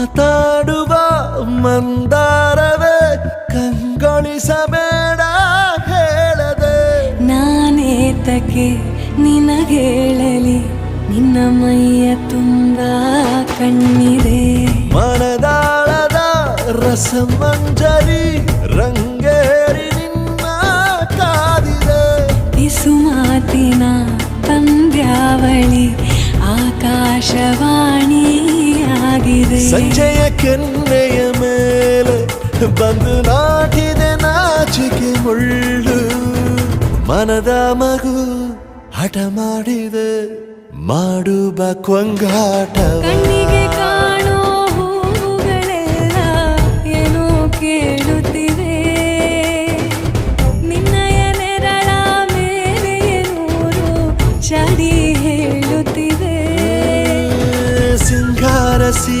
ಮಾತಾಡುವ ಮಂದಾರವೇ ಕಂಗೊಳಿಸಬೇಡ ಹೇಳದೆ. ನಾನೇತಕ್ಕೆ ನಿನಗೇಳಲಿ ನಿನ್ನ ಮೈಯ ತುಂಬ ಕಣ್ಣಿದೆ. ಮನದಾಳದ ರಸಮಂಜರಿ ರಂಗೇರಿ ನಿನ್ನ ಕಾದಿದೆ. ಇಸು ಮಾತಿನ ಪಂದ್ಯಾವಳಿ ಆಕಾಶವಾಣಿಯಾಗಿದೆ ಸಂಜೆಯ ಕೆನ್ನೆಯ ಮೇಲೆ ಬಂದು ನಾಟಿದೆ ನಾಚಿಕೆ ಮುಳ್ಳು. ಮನದ ಮಗು ಹಠ ಮಾಡಿದೆ ಮಾಡುವ ಕೊಂಗಾಟ. ಕಣ್ಣಿಗೆ ಕಾಣೋ ಹೂಗಳೆಲ್ಲ ಸಿರಿ